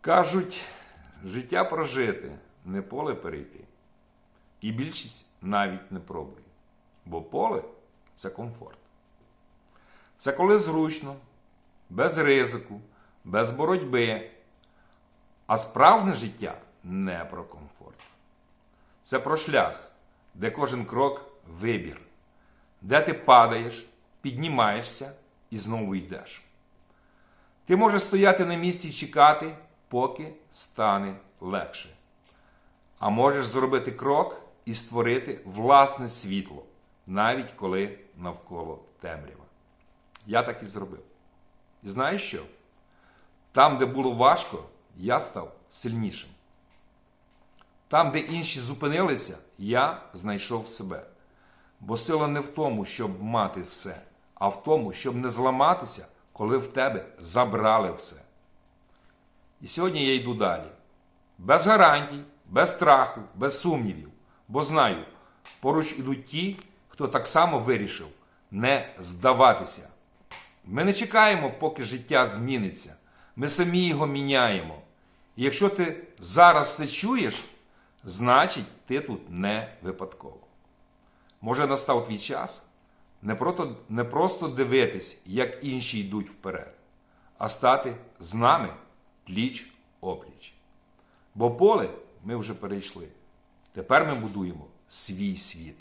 Кажуть, життя прожити, не поле перейти. І більшість навіть не пробує. Бо поле це комфорт. Це коли зручно, без ризику, без боротьби. А справжнє життя не про комфорт. Це про шлях, де кожен крок вибір, де ти падаєш, піднімаєшся і знову йдеш. Ти можеш стояти на місці і чекати, поки стане легше. А можеш зробити крок і створити власне світло, навіть коли навколо темрява. Я так і зробив. І знаєш що? Там, де було важко, я став сильнішим. Там, де інші зупинилися, я знайшов себе. Бо сила не в тому, щоб мати все, а в тому, щоб не зламатися, коли в тебе забрали все. І сьогодні я йду далі. Без гарантій, без страху, без сумнівів. Бо знаю, поруч ідуть ті, хто так само вирішив не здаватися. Ми не чекаємо, поки життя зміниться. Ми самі його міняємо. І якщо ти зараз це чуєш, значить ти тут не випадково. Може настав твій час не, просто, не просто дивитись, як інші йдуть вперед, а стати з нами пліч опліч. Бо поле ми вже перейшли. Тепер ми будуємо свій світ.